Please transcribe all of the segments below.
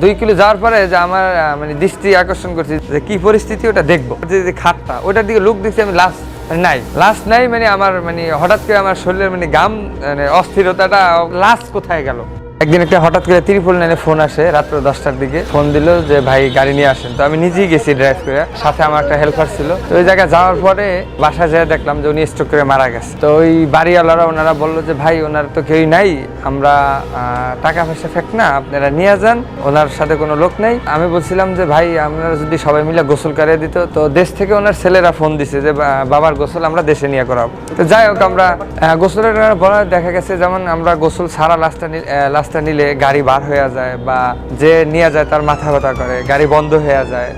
দুই কিলো যাওয়ার পরে যে আমার মানে দৃষ্টি আকর্ষণ করছি যে কি পরিস্থিতি, ওটা দেখব। যে খাটটা ওটার দিকে লুক দিচ্ছি আমি লাস্ট নাই। লাস্ট নাই মানে আমার মানে হঠাৎ করে আমার শরীরের মানে গাম মানে অস্থিরতাটা লাস্ট কোথায় গেল? একদিন একটা হঠাৎ করে ত্রিপুল নাইনে ফোন আসে, রাত্র দশটার দিকে। ফোন দিল যে, ভাই, গাড়ি নিয়ে আসেন। তো আমি নিজেই গেছি ড্রাইভ করে। সাথে আমার একটা হেল্পার ছিল। তো ওই জায়গায় যাওয়ার পরে বাসায় যেয়ে দেখলাম যে উনি স্ট্রোক করে মারা গেছে। তো ওই বাড়িওয়ালারা, ওনারা বলল যে, ভাই, ওনার তো কেউই নাই। আমরা টাকা পয়সা ফেক না, আপনারা নিয়ে যান। ওনার সাথে কোনো লোক নেই। আমি বলছিলাম যে, ভাই, আপনারা যদি সবাই মিলে গোসল করে দিত, তো দেশ থেকে ওনার ছেলেরা ফোন দিছে যে বাবার গোসল আমরা দেশে নিয়ে করাবো। তো যাই হোক, আমরা গোসলের বলা দেখা গেছে, যেমন আমরা গোসল সারা লাস্টটা লাস্টটা নিলে গাড়ি বার হয়ে যায় বা যে নিয়ে যায় তার মাথা ব্যথা করে, গাড়ি বন্ধ হয়ে যায়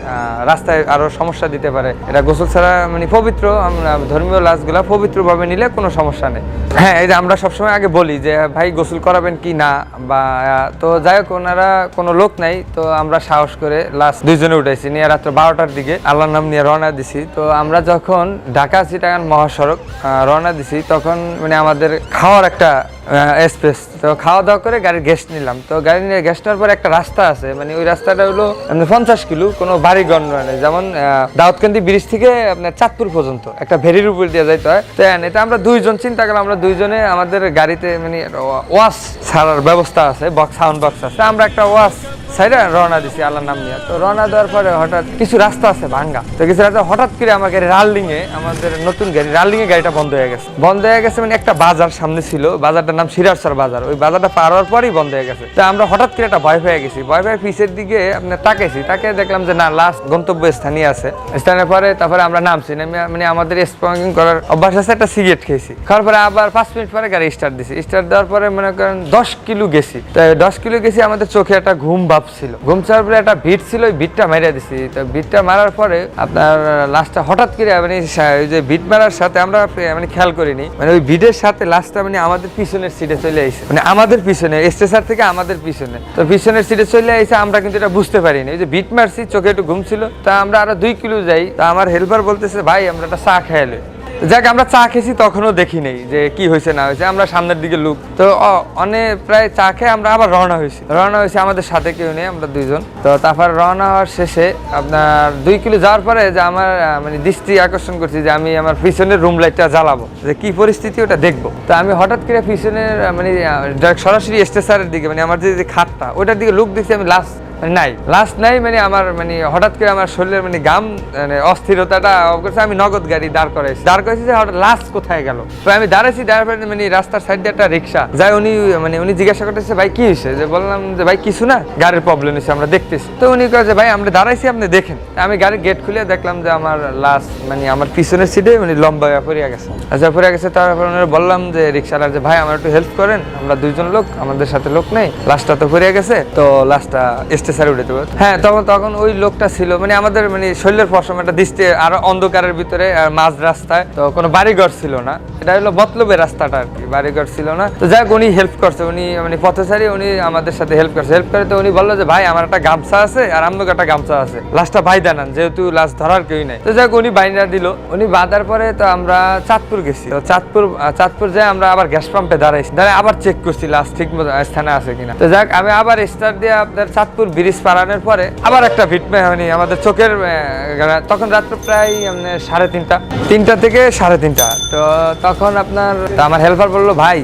রাস্তায় আরও সমস্যা দিতে পারে। এটা গোসল ছাড়া মানে পবিত্র, আমরা ধর্মীয় লাশগুলা পবিত্রভাবে নিলে কোনো সমস্যা নেই। হ্যাঁ এই যে আমরা সবসময় আগে বলি যে, ভাই, গোসল করাবেন কি না? বা তো যাই হোক, ওনারা কোনো লোক নাই, তো আমরা সাহস করে লাস্ট দুইজনে উঠেছি নিয়ে রাত্র বারোটার দিকে আল্লাহর নাম নিয়ে রওনা দিছি। তো আমরা যখন ঢাকা চিটাগান মহাসড়ক রওনা দিছি, তখন মানে আমাদের খাওয়ার একটা স্পেস তো খাওয়া দাওয়া করে গাড়ির গ্যাস নিলাম। তো গাড়ি নিয়ে গ্যাস নেওয়ার পর একটা রাস্তা আছে মানে ওই রাস্তাটা হলো পঞ্চাশ কিলো, কোনো বাড়ি গণ্য নেই। যেমন দাউদকান্দি ব্রিজ থেকে আপনার চাঁদপুর পর্যন্ত, একটা ভেরির উপর দিয়ে যাইতে হয়। তো এটা আমরা দুইজন, চিন্তা করলাম আমরা দুইজনে আমাদের গাড়িতে মানে ওয়াশ ছাড়ার ব্যবস্থা আছে বক্স সাউন্ড বক্স আছে। আমরা একটা ওয়াশ সাইডে রওনা দিছি, আল্লাহর নাম নিয়ে। তো রওনা দেওয়ার পরে হঠাৎ কিছু রাস্তা আছে ভাঙ্গা। তো কিছু রাস্তা, হঠাৎ করে আমার গাড়ি রাল্ডিং এ আমাদের নতুন গাড়ি রাল্ডিং এ গাড়িটা বন্ধ হয়ে গেছে। বন্ধ হয়ে গেছে মানে একটা বাজার সামনে ছিল, বাজারটার নাম সিরাজসার বাজার। ওই বাজারটা পার হওয়ার পরেই বন্ধ হয়ে গেছে। তো আমরা হঠাৎ করে একটা ভয় পেয়ে গেছি। ভয় পেয়ে পিছের দিকে আপনার তাকাইছি। তাকে দেখলাম যে না লাস্ট গন্তব্য স্থানীয় আছে। স্থানের পরে তারপরে আমরা নামছি। নেমে মানে আমাদের স্পঙ্কিং করার অভ্যাস আছে, একটা সিগারেট খেয়েছি। খাওয়ার পরে আবার পাঁচ মিনিট পরে গাড়ি স্টার্ট দিছি। স্টার্ট দেওয়ার পরে মনে করেন দশ কিলো গেছি। তো দশ কিলো গেছি, আমাদের চোখে একটা ঘুম ভাব ছিল। ঘুম ছাড়ার পরে একটা ভিট ছিল, ওই ভিটটা মেরে দিছি। তো ভিটটা মারার পরে আপনার লাস্টটা হঠাৎ করে মানে ওই যে ভিট মারার সাথে আমরা মানে খেয়াল করিনি। মানে ওই ভিটের সাথে লাস্টটা মানে আমাদের পিছনের সিটে চলে আইছে। মানে আমাদের পিছনে স্টেশন থেকে আমাদের পিছনে। তো পিছনের সিটে চলে আইছে, আমরা কিন্তু এটা বুঝতে পারিনি। ওই যে ভিট মারছি, চোখে একটু ঘুম ছিল। তা আমরা আরও দুই কিলো যাই। তা আমার হেল্পার বলতেছে, ভাই, আমরা একটা চা খেয়ে লই। যাক, আমরা চা খেয়েছি, তখনও দেখি নেই যে কি হয়েছে, না হয়েছে। আমরা সামনের দিকে লুক। তো অনেক প্রায় চা খেয়ে আমরা আবার রওনা হয়েছি। রওনা হয়েছি আমাদের সাথে কেউ নেই, আমরা দুইজন। তো, তারপর রওনা হওয়ার শেষে আপনার দুই কিলো যাওয়ার পরে যে আমার মানে দৃষ্টি আকর্ষণ করছি যে আমি আমার পিছনের রুম লাইটটা জ্বালাবো, যে কি পরিস্থিতি ওটা দেখব। তো আমি হঠাৎ করে পিছনের মানে সরাসরি স্টেশনের দিকে মানে আমার যে খাটটা, ওটার দিকে লুক দিচ্ছি আমি লাস্ট নাই লাস্ট নাই মানে আমার মানে হঠাৎ করে আমার শরীরের মানে গাম মানে অস্থিরতাটা করছে, আমি নগদ গাড়ি দাঁড় করাইছি। দাঁড় করাইছি যে হঠাৎ লাস্ট কোথায় গেল? তো আমি দাঁড়াইছি দাঁড়ার পরে মানে রাস্তার সাইডে একটা রিক্সা যাই উনি মানে উনি জিজ্ঞাসা করতেছে, ভাই, কি হয়েছে? যে বললাম যে, ভাই, কিছু না, গাড়ির প্রবলেম হয়েছে, আমরা দেখতেছি। তো উনি যে, ভাই, আমরা দাঁড়াইছি, আপনি দেখেন। আমি গাড়ির গেট খুলে দেখলাম যে আমার লাস্ট মানে আমার পিছনের সিটে উনি লম্বা পড়িয়া গেছে। আচ্ছা পড়ে গেছে, তারপর ওনারা বললাম যে রিক্সালার যে, ভাই, আমার একটু হেল্প করেন, আমরা দুইজন লোক, আমাদের সাথে লোক নেই লাস্টটা তো পড়ে গেছে। তো লাস্টটা স্টেশনে উঠে দেবো হ্যাঁ তখন তখন ওই লোকটা ছিল। মানে আমাদের মানে শরীরের পশম একটা দৃষ্টি আরও অন্ধকারের ভিতরে মাঝ রাস্তায়। তো কোনো বাড়িঘর ছিল না। এটা হলো মতলবের রাস্তাটা আর কি, বাড়িঘর ছিল না। তো যাক উনি হেল্প করছে। উনি মানে পথচারী, উনি আমাদের সাথে হেল্প করছে। হেল্প করে তো উনি বলল যে, ভাই, আমার একটা গামছা আছে আর আমনুক একটা গামছা আছে। লাস্টটা ভাই দেনান যেহেতু লাস্ট ধরার কেউই নাই। তো যাক উনি বাইনা দিল। উনি বাঁধার পরে তো আমরা চাঁদপুর গেছি। তো চাঁদপুর চাঁদপুর যাই আমরা আবার গ্যাস পাম্পে দাঁড়াইছি। দাঁড়ায় আবার চেক করছি লাস্ট ঠিক মতো স্থানে আছে কিনা। তো যাক আমি আবার স্টার্ট দিয়ে আপনার চাঁদপুর ব্রিজ পারানোর পরে আবার একটা ভিটমে হয়নি, আমাদের চোখের তখন রাত্র প্রায় সাড়ে তিনটা। তিনটা থেকে সাড়ে তিনটা। তো তখন আপনার আমার হেল্পার বলল, ভাই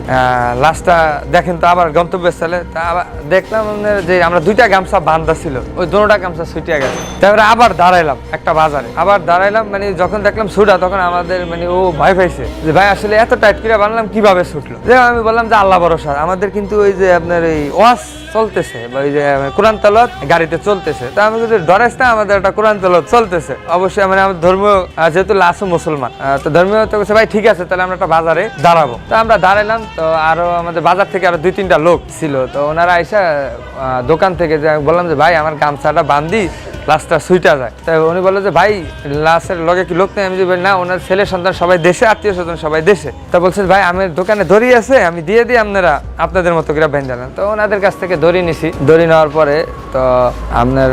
লাস্টটা দেখেন তো আবার গন্তব্যস্থলে। তা আবার দেখলাম যে আমরা দুইটা গামছা বান্ধা ছিল, ওই দুটা গামছা ছুটিয়ে গেছে। তারপরে আবার দাঁড়াইলাম একটা বাজারে। আবার দাঁড়াইলাম মানে যখন দেখলাম ছুটা তখন আমাদের মানে ও ভয় পাইছে যে, ভাই, আসলে এত টাইট করে বানলাম, কীভাবে ছুটলো? যে আমি বললাম যে, আল্লাহ ভরসা। আমাদের কিন্তু ওই যে আপনার এই ওয়াশ চলতেছে, বা ওই যে কোরআন তালত গাড়িতে চলতেছে। তা আমি কিন্তু ডরাইস না, আমাদের একটা কোরআন তালত চলতেছে। অবশ্যই মানে আমাদের ধর্মীয় যেহেতু লাসু মুসলমান তো ধর্মীয় তো ভাই, ঠিক আছে, তাহলে আমরা একটা বাজারে দাঁড়াবো। তো আমরা দাঁড়াইলাম, তো আরও আমাদের বাজার থেকে আরও দুই তিনটা লোক ছিল। তো ওনারা আইসা দোকান থেকে যে আমি বললাম যে, ভাই, আমার গামছাটা বান্ধি লাশটা সুইটা যায়। তাই উনি বলল যে, ভাই, লাশের লগে কি লোক নেই? আমি যে না, ওনার ছেলে সন্তান সবাই দেশে, আত্মীয় স্বজন সবাই দেশে। তা বলছে, ভাই আমার দোকানে দড়ি আছে, আমি দিয়ে দিই আপনারা, আপনাদের মতো করে বেঁধে তো ওনাদের কাছ থেকে দড়ি নিছি। দড়ি নেওয়ার পরে তো আপনার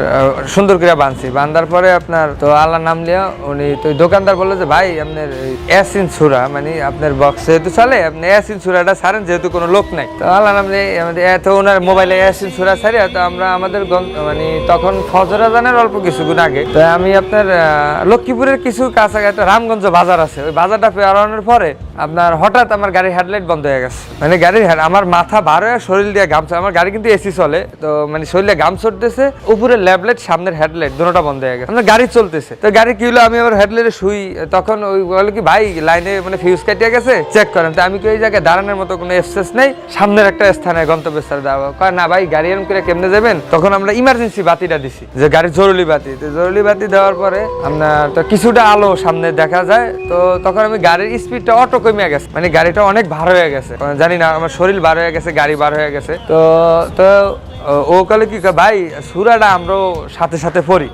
সুন্দর করে বাঁধছি বাঁধার পরে আপনার, তো আল্লাহ নাম লিয়া উনি, তো দোকানদার বলল যে, ভাই, আপনার অ্যাসিন সুরা মানে আপনার বক্স যেহেতু চলে, আপনি অ্যাসিন সুরাটা ছাড়েন, যেহেতু কোনো লোক নাই। তো আল্লাহ নাম লিয়ে আমাদের এত ওনার মোবাইলে অ্যাসিন সুরা ছাড়িয়া তো আমরা আমাদের মানে তখন ফজর আজানের অল্প কিছুদিন আগে, তো আমি আপনার লক্ষ্মীপুরের কিছু কাছাকাছি একটা রামগঞ্জ বাজার আছে, ওই বাজারটা পেরানোর পরে আপনার হঠাৎ আমার গাড়ির হেডলাইট বন্ধ হয়ে গেছে। মানে গাড়ির আমার মাথা হয়ে শরীর দিয়ে গামছা, আমার গাড়ি কিন্তু এসি চলে, তো মানে শরীরে চড়তেছে উপরে ল্যাবলাইট সামনের হেডলাইট দুটোটা বন্ধ হয়ে গেছে। আমার গাড়ি চলতেছে। তো গাড়ি কি হলো আমি আবার হেডলাইটে শুই তখন ওই বলে কি ভাই লাইনে মানে ফিউজ কাটিয়ে গেছে চেক করেন। তো আমি কি ওই জায়গায় দাঁড়ানোর মতো কোনো এক্সেস নেই সামনের একটা স্থানে গন্তব্যস্থলে দেওয়া কয় না ভাই গাড়ি এরকম করে কেমনে যাবেন? তখন আমরা ইমার্জেন্সি বাতিটা দিছি যে গাড়ির জরুরি বাতি। তো জরুরি বাতি দেওয়ার পরে আপনার তো কিছুটা আলো সামনে দেখা যায়। তো তখন আমি গাড়ির স্পিডটা অটো কমে গেছে। মানে গাড়িটা অনেক ভার হয়ে গেছে। জানি না আমার শরীর বার হয়ে গেছে গাড়ি বার হয়ে গেছে। তো তো ও- কালে কি কয়, ভাই, সুরাটা আমরাও সাথে সাথে পড়ি।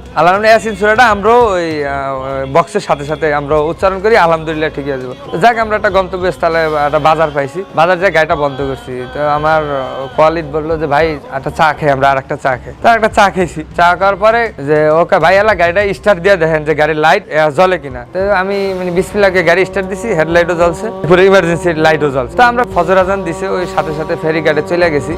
ইয়াসিন সুরাটা আমরাও ওই বক্সের সাথে সাথে আমরা উচ্চারণ করি, আলহামদুলিল্লাহ ঠিক আছে। যাক, আমরা একটা গন্তব্যস্থলে একটা বাজার পাইছি। বাজার যায় গাড়িটা বন্ধ করছি। তো আমার কোয়ালিদ বলল যে, ভাই, একটা চা খাই আমরা আর একটা চা খাই তো একটা চা খেয়েছি। চা খাওয়ার পরে যে, ওকে ভাই এলা গাড়িটা স্টার্ট দিয়ে দেখেন যে, গাড়ির লাইট জ্বলে কিনা। তো আমি মানে বিসমিল্লাকে গাড়ি স্টার্ট দিছি হেডলাইটও জ্বলছে, পুরো ইমার্জেন্সি লাইটও জ্বলছে। তো আমরা ফজর আজান দিছে, ওই সাথে সাথে ফেরি গাড়ি চলে গেছি।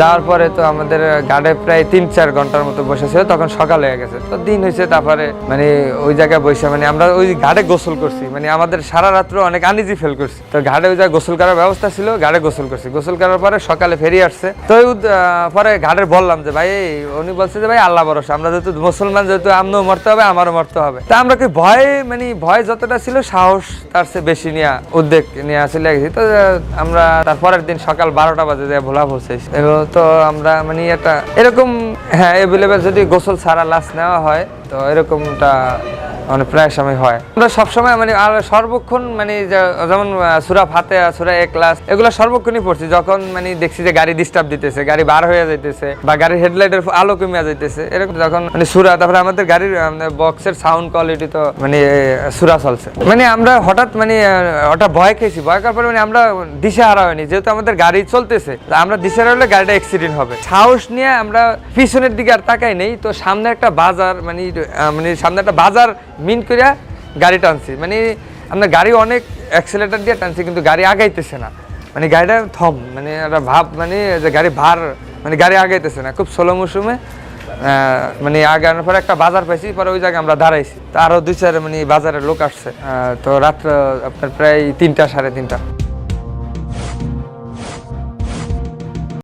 যাওয়ার পরে তো আমাদের গাড়ে প্রায় চার ঘণ্টার মতো বসেছিল, তখন সকাল হয়ে গেছে। তো দিন হয়েছে তারপরে মানে ওই জায়গায় বসে মানে আমরা ওই ঘাটে গোসল করছি। মানে আমাদের সারা রাত্র অনেক আনিজি ফেল করছি। তো ঘাটে ওই জায়গায় গোসল করার ব্যবস্থা ছিল, ঘাটে গোসল করছি। গোসল করার পরে সকালে ফেরি আসছে। তো পরে ঘাটে বললাম যে, ভাই উনি বলছে যে, ভাই, আল্লাহ ভরসা, আমরা যেহেতু মুসলমান, যেহেতু আমরাও মরতে হবে, আমারও মরতে হবে। তা আমরা কি ভয় মানে ভয় যতটা ছিল, সাহস তার চেয়ে বেশি নিয়ে, উদ্বেগ নিয়ে চলে গেছি। তো আমরা তারপরের দিন সকাল বারোটা বাজে যে ভোলা পৌঁছেছি। তো আমরা মানে একটা এরকম হ্যাঁ এভেলেবেল যদি গোসল সারা লাশ নেওয়া হয় তো এরকমটা মানে প্রায় সময় হয়। আমরা সবসময় মানে আর সর্বক্ষণ মানে যেমন সুরা ফাতে সুরা এক ক্লাস এগুলো সর্বক্ষণই পড়ছি। যখন মানে দেখছি যে গাড়ি ডিস্টার্ব দিতেছে, গাড়ি বার হয়ে যাইতেছে, বা গাড়ির হেডলাইটের আলো কমিয়া যাইতেছে, এরকম যখন মানে সুরা, তারপরে আমাদের গাড়ির বক্সের সাউন্ড কোয়ালিটি তো মানে সুরা চলছে। মানে আমরা হঠাৎ মানে হঠাৎ ভয় খেয়েছি। ভয় খাওয়ার পরে মানে আমরা দিশে হারা হয়নি। যেহেতু আমাদের গাড়ি চলতেছে আমরা দিশে হারা হলে গাড়িটা অ্যাক্সিডেন্ট হবে। সাহস নিয়ে আমরা পিছনের দিকে আর তাকাই নেই। তো সামনে একটা বাজার মানে মানে সামনে একটা বাজার মিন করিয়া গাড়ি টানছি। মানে আমরা গাড়ি অনেক অ্যাক্সিলেটার দিয়ে টানছি, কিন্তু গাড়ি আগাইতেছে না। মানে গাড়িটা থম মানে একটা ভাব মানে যে গাড়ি ভার মানে গাড়ি আগাইতেছে না। খুব স্লো মৌসুমে মানে আগানোর পরে একটা বাজার পাইছি, পরে ওই জায়গায় আমরা দাঁড়াইছি। তো আরও দুই চার মানে বাজারের লোক আসছে। তো রাত্র আপনার প্রায় তিনটা, সাড়ে তিনটা।